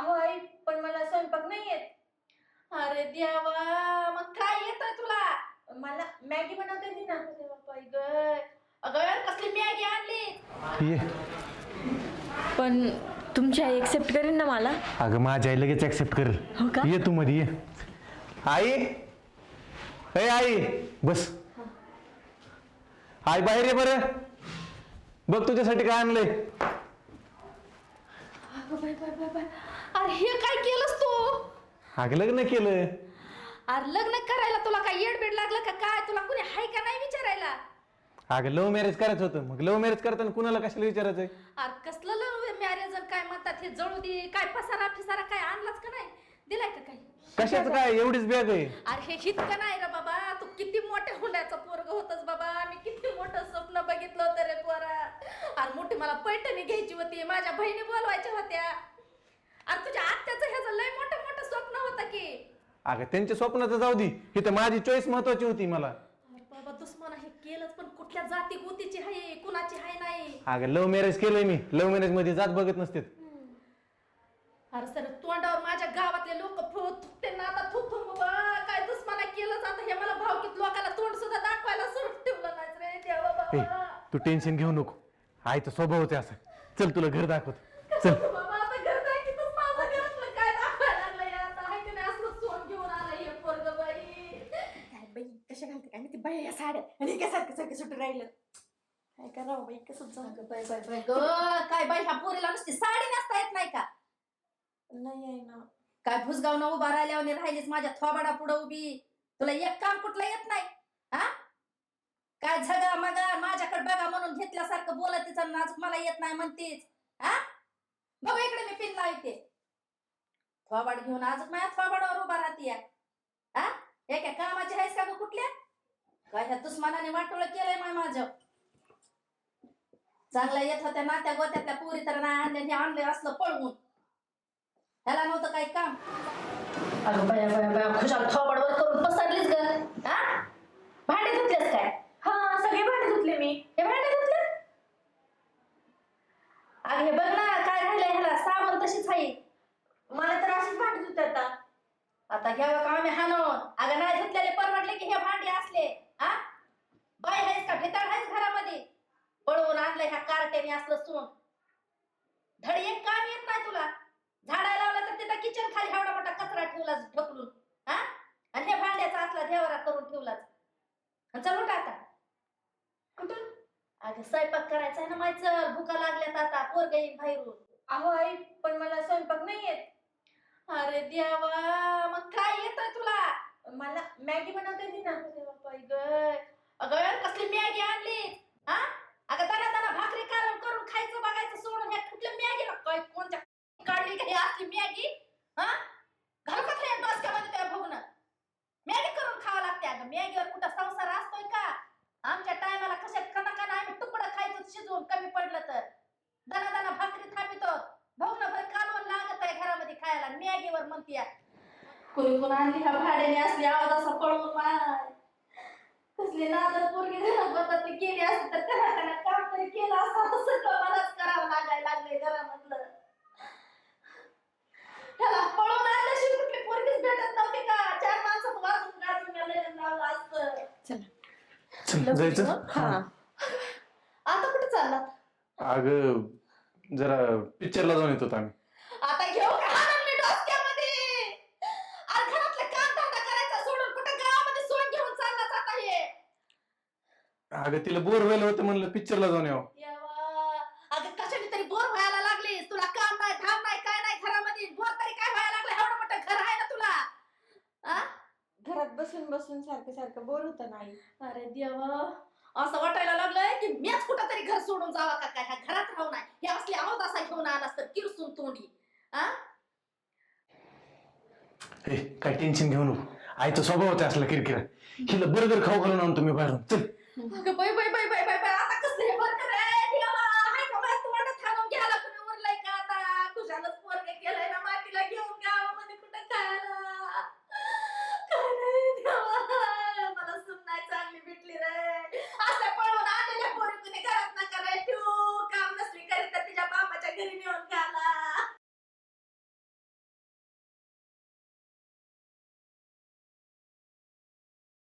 अहो आई पण मला स्वयंपाक नाही येत. अरे देवा मग काय येतंय तुला? मला मॅगी बनवता येते ना. अरे बापा, ग. अगं कसली मॅगी आणली? ये. पण तुमची आई एक्सेप्ट करेन ना मला? अगं माझी आई लगेच ऍक्सेप्ट हो करेल का? ये तू मध्ये ये. आई! ए आई! बस. आई बाहेर ये बरं. बघ तुझ्यासाठी काय आणलंय. अगं बाय बाय बाय बाय. अरे हे काय केलंस तू? अगं लग्न केलं. अरे लग्न करायला तुला काय येडबीड लागलं का काय? तुला कुणी हाय का नाही विचारायला? अगं लव्ह मॅरेज करायचं होतं. मग लव्ह मॅरेज करताना कुणाला कशाला विचारायचंय? अरे कसलं लव मॅरेज काय म्हणतात हे? जळू दे. काय पसारा फिसारा काय आणलाच का नाही? दिलाय का काही? कशाचं काय? एवढीच बॅग आहे. अरे हे हितकं नाही रे किती मोठ्या हुंड्याचा पोरग होतस बाबा. मी किती मोठं स्वप्न बघितलं होतं रे पोरा. अरे मोठी मला पैठणी घ्यायची होती माझ्या बहिणी बोलवायच्या होत्या. अरे तुझ्या आत्याचं ह्याचं लय मोठं मोठं स्वप्न होतं की. अगं त्यांच्या स्वप्नाचं जाऊ दे. ही तर माझी चॉईस महत्वाची होती मला. अरे बाबा दुश्मन हे केलंच पण कुठल्या जाती गुतीची आहे कुणाची आहे नाही. अगं लव्ह मॅरेज केलंय मी. लव्ह मॅरेजमध्ये जात बघत नसते अरे सर तोंडावर माझ्या गावातले लोक थुकते ना आता थुक थुक बाबा काय दुश्मना केलं जातं हे मला भावकीत लोकांना तोंड सुद्धा दाखवायला सुरू ठेवलं नाही रे देवा ए बाबा तू टेन्शन घेऊ नको. आईचा स्वभाव होते असं. चल तुला घर दाखवत. चल. बाबा आता घर दाखवतच माझं घरातलं काय दाखवायला लागलंय आता? हाय की नाही? असलं सोन घेऊन आलं हे पोरग बाई. काय बाई कशा घालते? काय माहिती? बाई या साड्या. आणि काय सारखं सारखं सुटून राहिलं. काय करावं बाई? कसं जाऊ बाय बाय बाय ग काय बाई ह्या पोरीला नुसती साडी नेसता येत नाही का? नाही आहे ना. काय भुसगाव न उभा राहिल्यावर राहिलीस माझ्या थोबाडा पुढं उभी. तुला एक काम कुठलं येत नाही? हा काय झगा मगा माझ्याकडे बघा म्हणून घेतल्यासारखं बोलत तिचं नाच मला येत नाही म्हणतेच. हा? बघा इकडे मी पिन लावते. थोबाड घेऊन आज माझ्या थोबाडावर उभा राहते हा? एका कामाची आहेस का ग कुठल्या? काय ह्या दुश्मनाने वाटोळ केलंय माय माझं? चांगला येत होत्या नात्या गोत्यातल्या पुरी तर नाही आणले हे आणले असलं पळवून. ह्याला नव्हतं काही काम. अगं बया बया बया खुशाल थोबडवर करून पसरलीच ग. हा? भांडे धुतलेस काय? हा सगळे भांडे धुतले मी. हे भांडे धुतले? अगं हे बघ ना काय राहिलंय ह्याला? साबण तशीच आहे. मला तर अशीच भांडी धुत आता. आता घ्यावं का आम्ही हाणून? अगं नाही धुतलेले परवडले की हे भांडे असले. हा? बाय आहेस का? भिताड आहेस घरामध्ये? पळवून आणलं ह्या कार्ट्याने असलं सून धड एक काम येत नाही तुला झाडायला लावलं तर तिथं किचन खाली एवढा मोठा कचरा ठेवला ढकलून हा आणि हे भांड्याचा असला देवरा करून ठेवलाच आणि चल उठ आता कुठून अगं स्वयंपाक करायचा आहे ना माय चल भुका लागल्यात आता पोरग येईन बाहेरून. अहो आई पण मला स्वयंपाक नाही येत. अरे देवा मग काय येतंय तुला? मला मॅगी बनवता येते ना. अरे बापा, ग. अगं कसली मॅगी आणली? हा? अगं दाना दाना भाकरी कालवण करून खायचं बघायचं सोडून ह्या कुठल्या मॅगीला काय कोणत्या काढली का ही असली मॅगी? हा? घाल का त्या डोसक्यामध्ये त्या भोगणं मॅगी करून खावं लागते अगं. मॅगीवर कुठं संसार असतोय? शिजवून कमी पडलं तर? दाना दाना भाकरी थापितो. भोगणं भर कालवण लागत आहे घरामध्ये खायला. मॅगीवर म्हणतीया. कुणी कोण आणली ह्या भाड्याने असली आवाज असा पळवून माय. कसली नादर पोरगी घरात बसतली केली असती तर करा करा काम तरी केलं असतं. तर सगळं मलाच करावं लागायला लागले घरामधलं. त्याला पळून आणल्याशिवाय कुठली पोरगीच भेटत नव्हती का? चार माणसात वाजून गाजून गेलं लावलं असतं. चल. जायचं? हा. आता अगं जरा पिक्चरला जाऊन येतो आम्ही. आता घेऊ का? हाणून मी घरातलं काम धंदा करायचा सोडून कुठं गावामध्ये सोन घेऊन हे? अगं तिला बोर व्हायला होतं म्हणलं पिक्चरला जाऊन यावं. देवा, अगं कशाने तरी बोर व्हायला लागलीस? तुला काम नाही धाम नाही काय नाही घरामध्ये. बोर तरी काय व्हायला लागलं? एवढं मोठं घर आहे ना तुला? आ? घरात बसून बसून सारखं सारखं बोर होत नाही. अरे देवा. असं वाटायला लागलंय की मीच कुठं तरी घर सोडून जावा का काय? ह्या घरात राहू नाही हे असले आवाज असा घेऊन आलास तर किरसून तोंडी. आ ए काय टेन्शन घेऊ नको. आईचा स्वभाव होता असला किरकिरा. हिला बर्गर खाऊ घालून आणतो मी बाहेरून. चल. अगं bye bye bye bye deli mi orada?